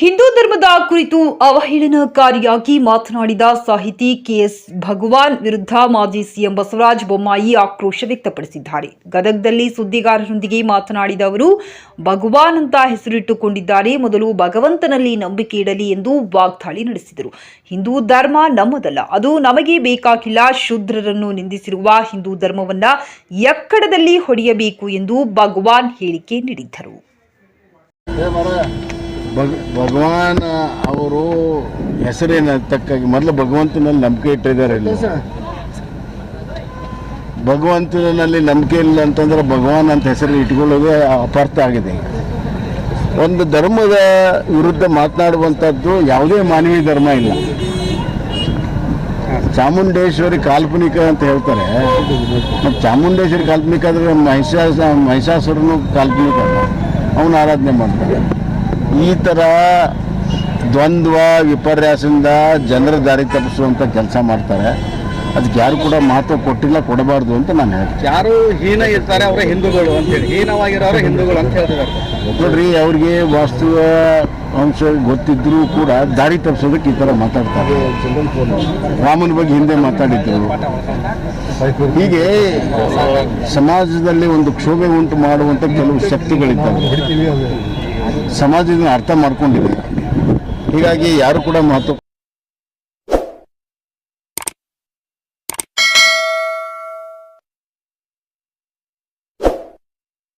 ಹಿಂದೂ ಧರ್ಮದ ಕುರಿತು ಅವಹೇಳನಕಾರಿಯಾಗಿ ಮಾತನಾಡಿದ ಸಾಹಿತಿ ಕೆಎಸ್ ಭಗವಾನ್ ವಿರುದ್ಧ ಮಾಜಿ ಸಿಎಂ ಬಸವರಾಜ ಬೊಮ್ಮಾಯಿ ಆಕ್ರೋಶ ವ್ಯಕ್ತಪಡಿಸಿದ್ದಾರೆ. ಗದಗದಲ್ಲಿ ಸುದ್ದಿಗಾರರೊಂದಿಗೆ ಮಾತನಾಡಿದ ಅವರು, ಭಗವಾನ್ ಅಂತ ಹೆಸರಿಟ್ಟುಕೊಂಡಿದ್ದಾರೆ, ಮೊದಲು ಭಗವಂತನಲ್ಲಿ ನಂಬಿಕೆ ಇಡಲಿ ಎಂದು ವಾಗ್ದಾಳಿ ನಡೆಸಿದರು. ಹಿಂದೂ ಧರ್ಮ ನಮ್ಮದಲ್ಲ, ಅದು ನಮಗೆ ಬೇಕಾಗಿಲ್ಲ, ಶೂದ್ರರನ್ನು ನಿಂದಿಸಿರುವ ಹಿಂದೂ ಧರ್ಮವನ್ನ ಎಕ್ಕಡದಲ್ಲಿ ಹೊಡೆಯಬೇಕು ಎಂದು ಭಗವಾನ್ ಹೇಳಿಕೆ ನೀಡಿದ್ದರು. ಭಗ್ ಭಗವಾನ್ ಅವರು ಹೆಸರೇನ ತಕ್ಕಾಗಿ ಮೊದಲು ಭಗವಂತನಲ್ಲಿ ನಂಬಿಕೆ ಇಟ್ಟಿದ್ದಾರೆ ಇಲ್ಲಿ. ಭಗವಂತನಲ್ಲಿ ನಂಬಿಕೆ ಇಲ್ಲ ಅಂತಂದ್ರೆ ಭಗವಾನ್ ಅಂತ ಹೆಸರು ಇಟ್ಕೊಳ್ಳೋದು ಅಪಾರ್ಥ ಆಗಿದೆ. ಒಂದು ಧರ್ಮದ ವಿರುದ್ಧ ಮಾತನಾಡುವಂಥದ್ದು ಯಾವುದೇ ಮಾನವೀಯ ಧರ್ಮ ಇಲ್ಲ. ಚಾಮುಂಡೇಶ್ವರಿ ಕಾಲ್ಪನಿಕ ಅಂತ ಹೇಳ್ತಾರೆ. ಮತ್ತು ಚಾಮುಂಡೇಶ್ವರಿ ಕಾಲ್ಪನಿಕ ಆದರೆ ಮಹಿಷಾಸ ಮಹಿಷಾಸುರನು ಕಾಲ್ಪನಿಕ ಅವನು ಆರಾಧನೆ ಮಾಡ್ತಾರೆ ಈ ಥರ ದ್ವಂದ್ವ ವಿಪರ್ಯಾಸದಿಂದ ಜನರ ದಾರಿ ತಪ್ಪಿಸುವಂಥ ಕೆಲಸ ಮಾಡ್ತಾರೆ. ಅದಕ್ಕೆ ಯಾರು ಕೂಡ ಮಹತ್ವ ಕೊಟ್ಟಿಲ್ಲ ಕೊಡಬಾರ್ದು ಅಂತ ನಾನು ಹೇಳ್ತೀನಿ. ಯಾರು ಹೀನ ಇರ್ತಾರೆ ಅವರ ಹಿಂದೂಗಳು ಅಂತೇಳಿ ಹೀನವಾಗಿರೋ ಹಿಂದೂಗಳು ಅಂತ ಹೇಳ್ತಿದ್ದಾರೆ. ನೋಡ್ರಿ ಅವ್ರಿಗೆ ವಾಸ್ತವ ಅಂಶ ಗೊತ್ತಿದ್ರೂ ಕೂಡ ದಾರಿ ತಪ್ಪಿಸೋದಕ್ಕೆ ಈ ಥರ ಮಾತಾಡ್ತಾರೆ. ರಾಮನ ಬಗ್ಗೆ ಹಿಂದೆ ಮಾತಾಡಿದ್ರು. ಹೀಗೆ ಸಮಾಜದಲ್ಲಿ ಒಂದು ಕ್ಷೋಭೆ ಉಂಟು ಮಾಡುವಂಥ ಕೆಲವು ಶಕ್ತಿಗಳಿದ್ದಾವೆ. ಸಮಾಜದಿಂದ ಅರ್ಥ ಮಾಡ್ಕೊಂಡಿದೆ. ಹೀಗಾಗಿ ಯಾರು ಕೂಡ ಮಹತ್ವ